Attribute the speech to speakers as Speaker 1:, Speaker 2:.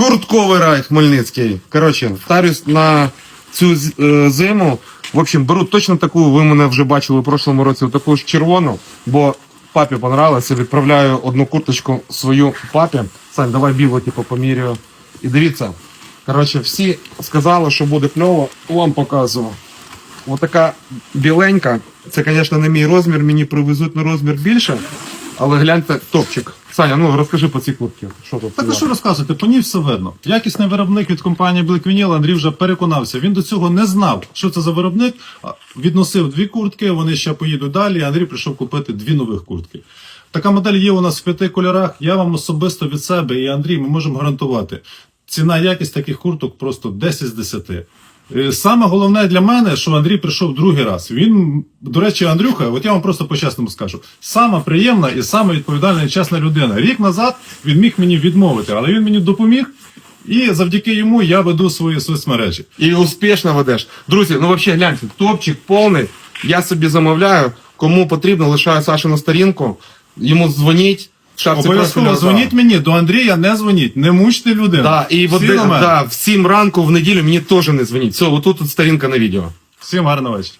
Speaker 1: Куртковий рай Хмельницький. Коротше, старюсь на цю е, зиму. В общем, беру точно таку, ви мене вже бачили в прошлому році, таку ж червону, бо папі понравилося. Відправляю одну курточку свою папі. Сань, давай біло, типу, поміряю. І дивіться. Коротше, всі сказали, що буде кльово, вам показую. Ось така біленька. Це, звісно, не мій розмір, мені привезуть на розмір більше. Але гляньте, топчик. Саня, ну розкажи по цій куртці. Що тут?
Speaker 2: Так а що розказувати? По ній все видно. Якісний виробник від компанії Black Vinyl, Андрій вже переконався. Він до цього не знав, що це за виробник. Відносив дві куртки, вони ще поїдуть далі. Андрій прийшов купити дві нових куртки. Така модель є у нас в п'яти кольорах. Я вам особисто від себе і Андрій, ми можемо гарантувати. Ціна якість таких курток просто 10 з 10. Е, Саме головне для мене, що Андрій прийшов другий раз. Він, до речі, Андрюха, от я вам просто по-чесному скажу, сама приємна і сама відповідальна і чесна людина. Рік назад він міг мені відмовити, але він мені допоміг, і завдяки йому я веду свої соцмережі.
Speaker 1: І успішно ведеш. Друзі, ну взагалі гляньте, топчик повний. Я собі замовляю. Кому потрібно, лишаю Сашину сторінку. Йому дзвоніть. Шапці
Speaker 2: Обов'язково
Speaker 1: профіля,
Speaker 2: дзвоніть мені, до Андрія не дзвоніть, не мучте людину.
Speaker 1: Да, і в,
Speaker 2: Всі на мене.
Speaker 1: да, в 7 ранку в неділю мені теж не дзвоніть. Все, отут тут сторінка на відео.
Speaker 2: Всім гарного вечора.